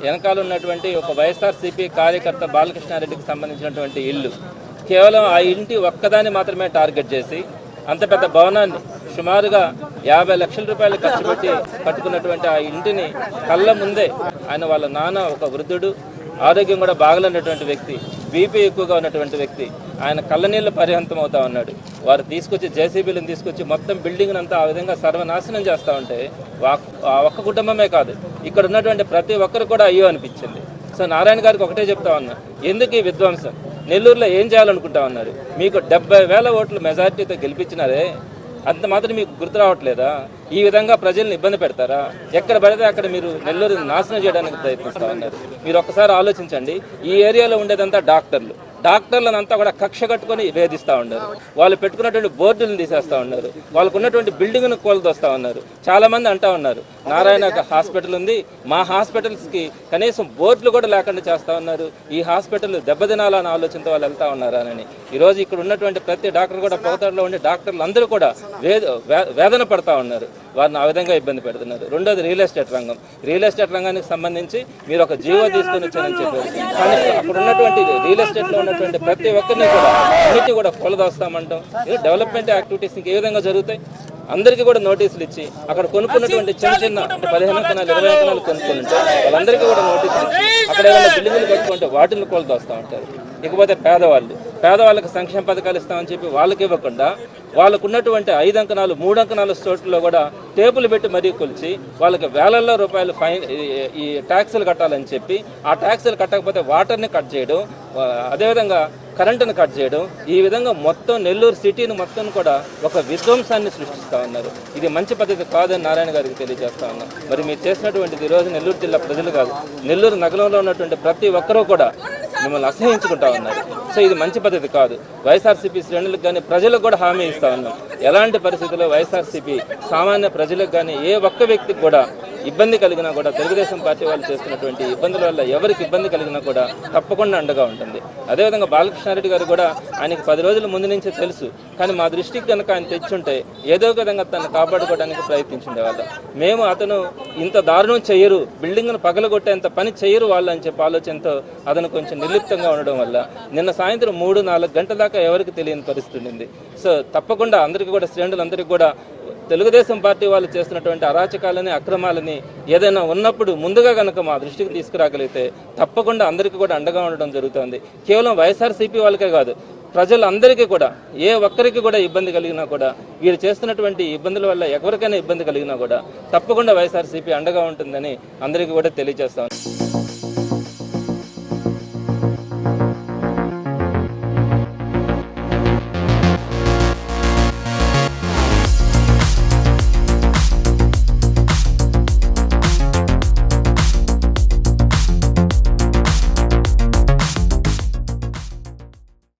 వెనకాల ఉన్నటువంటి ఒక వైఎస్ఆర్సీపీ కార్యకర్త బాలకృష్ణారెడ్డికి సంబంధించినటువంటి ఇల్లు. కేవలం ఆ ఇంటి ఒక్కదాన్ని మాత్రమే టార్గెట్ చేసి అంత పెద్ద భవనాన్ని సుమారుగా యాభై లక్షల రూపాయలు ఖర్చు పెట్టి కట్టుకున్నటువంటి ఆ ఇంటిని కళ్ళ ముందే ఆయన వాళ్ళ నాన్న ఒక వృద్ధుడు ఆరోగ్యం కూడా బాగలేనటువంటి వ్యక్తి బీపీ ఎక్కువగా ఉన్నటువంటి వ్యక్తి ఆయన కళ్ళనీళ్ళు పరిహంతం అవుతా ఉన్నాడు. వారు తీసుకొచ్చి జేసీబీలను తీసుకొచ్చి మొత్తం బిల్డింగ్ అంతా ఆ విధంగా సర్వనాశనం చేస్తూ ఉంటే ఆ ఒక్క కుటుంబమే కాదు ఇక్కడ ఉన్నటువంటి ప్రతి ఒక్కరు కూడా అయ్యో అనిపించింది. సో నారాయణ గారికి ఒకటే చెప్తా ఉన్నా ఎందుకు ఈ విధ్వంసం? నెల్లూరులో ఏం చేయాలనుకుంటా ఉన్నారు? మీకు డెబ్బై వేల ఓట్లు మెజార్టీతో గెలిపించినారే అంత మాత్రం మీకు గుర్తు రావట్లేదా? ఈ విధంగా ప్రజల్ని ఇబ్బంది పెడతారా? ఎక్కడ పడితే అక్కడ మీరు నెల్లూరు నాశనం చేయడానికి ప్రయత్నిస్తా ఉన్నారు. మీరు ఒక్కసారి ఆలోచించండి. ఈ ఏరియాలో ఉండేదంతా డాక్టర్లు. డాక్టర్లను అంతా కూడా కక్ష కట్టుకొని వేధిస్తూ ఉన్నారు. వాళ్ళు పెట్టుకున్నటువంటి బోర్డులను తీసేస్తూ ఉన్నారు. వాళ్ళకు ఉన్నటువంటి బిల్డింగ్ను కోల్దొస్తా ఉన్నారు. చాలామంది అంటూ అంటా ఉన్నారు నారాయణ హాస్పిటల్ ఉంది మా హాస్పిటల్స్కి కనీసం బోర్డులు కూడా లేకుండా చేస్తూ ఉన్నారు. ఈ హాస్పిటల్ దెబ్బతినాలని ఆలోచనతో వాళ్ళు వెళ్తా ఉన్నారు? అని. ఈరోజు ఇక్కడ ఉన్నటువంటి ప్రతి డాక్టర్ కూడా పొగతాడులో ఉండే డాక్టర్లు అందరూ కూడా వేద వేదన పడతా ఉన్నారు. వారిని ఆ విధంగా ఇబ్బంది పెడుతున్నారు. రెండోది రియల్ ఎస్టేట్ రంగం. రియల్ ఎస్టేట్ రంగానికి సంబంధించి మీరు ఒక జీవో తీసుకొని వచ్చారని చెప్పారు. కానీ అక్కడ ఉన్నటువంటి రియల్ ఎస్టేట్లో ఉన్నటువంటి ప్రతి ఒక్కరిని కూడా అన్నిటి కూడా కొలదోస్తామంటాం. ఇది డెవలప్మెంట్ యాక్టివిటీస్ ఇంకా ఏ విధంగా జరుగుతాయి? అందరికీ కూడా నోటీసులు ఇచ్చి అక్కడ కొనుక్కున్నటువంటి చిన్న చిన్న అంటే పదిహేను ఎకరాలు ఇరవై ఎకరాలు కొనుక్కొని వాళ్ళందరికీ కూడా నోటీసులు ఇచ్చి అక్కడ ఏమైనా బిల్డింగ్లు కట్టుకుంటే వాటిని కొలదోస్తూ ఉంటారు ఇకపోతే పేదవాళ్ళు. పేదవాళ్ళకి సంక్షేమ పథకాలు ఇస్తామని చెప్పి వాళ్ళకి ఇవ్వకుండా వాళ్ళకు ఉన్నటువంటి ఐదు అంకణాలు మూడు అంకనాలు చోట్లలో కూడా టేబుల్ పెట్టి మరీ కొలిచి వాళ్ళకి వేలల్లో రూపాయలు ఫైన్ ఈ- ఈ ట్యాక్సులు కట్టాలని చెప్పి ఆ ట్యాక్సులు కట్టకపోతే వాటర్ని కట్ చేయడం అదేవిధంగా కరెంటును కట్ చేయడం ఈ విధంగా మొత్తం నెల్లూరు సిటీని మొత్తం కూడా ఒక విధ్వంసాన్ని సృష్టిస్తూ ఉన్నారు. ఇది మంచి పద్ధతి కాదని నారాయణ గారికి తెలియజేస్తా ఉన్నాం. మరి మీరు చేసినటువంటిది ఈరోజు నెల్లూరు జిల్లా ప్రజలు కాదు. నెల్లూరు నగరంలో ఉన్నటువంటి ప్రతి ఒక్కరూ కూడా మిమ్మల్ని అసహించుకుంటా ఉన్నారు. సో ఇది మంచి పద్ధతి కాదు. వైఎస్ఆర్సీపీ శ్రేణులకు కానీ ప్రజలకు కూడా హామీ ఇస్తా ఉన్నాం. ఎలాంటి పరిస్థితుల్లో వైఎస్ఆర్సీపీ సామాన్య ప్రజలకు కానీ ఏ ఒక్క వ్యక్తికి కూడా ఇబ్బంది కలిగినా కూడా తెలుగుదేశం పార్టీ వాళ్ళు చేస్తున్నటువంటి ఇబ్బందుల వల్ల ఎవరికి ఇబ్బంది కలిగినా కూడా తప్పకుండా అండగా ఉంటుంది. అదేవిధంగా బాలకృష్ణారెడ్డి గారు కూడా ఆయనకి పది రోజుల ముందు నుంచే తెలుసు. కానీ మా దృష్టికి కనుక ఆయన తెచ్చుంటే ఏదో విధంగా తను కాపాడుకోవడానికి ప్రయత్నించుండేవాళ్ళం మేము అతను ఇంత దారుణం చేయరు బిల్డింగ్ను పగలగొట్టేంత పని చేయరు వాళ్ళు అని చెప్పి ఆలోచనతో అతను కొంచెం నిర్లిప్తంగా ఉండడం వల్ల నిన్న సాయంత్రం మూడు నాలుగు గంటల దాకా ఎవరికి తెలియని పరిస్థితి ఉండింది. సో తప్పకుండా అందరికీ కూడా శ్రేణులందరికీ కూడా తెలుగుదేశం పార్టీ వాళ్ళు చేస్తున్నటువంటి అరాచకాలని అక్రమాలని ఏదైనా ఉన్నప్పుడు ముందుగా కనుక మా దృష్టికి తీసుకురాగలిగితే తప్పకుండా అందరికీ కూడా అండగా ఉండడం జరుగుతుంది. కేవలం వైఎస్ఆర్సీపీ వాళ్ళకే కాదు ప్రజలందరికీ కూడా ఏ ఒక్కరికి కూడా ఇబ్బంది కలిగినా కూడా వీరు చేస్తున్నటువంటి ఇబ్బందుల వల్ల ఎవరికైనా ఇబ్బంది కలిగినా కూడా తప్పకుండా వైఎస్ఆర్సీపీ అండగా ఉంటుందని అందరికీ కూడా తెలియజేస్తాను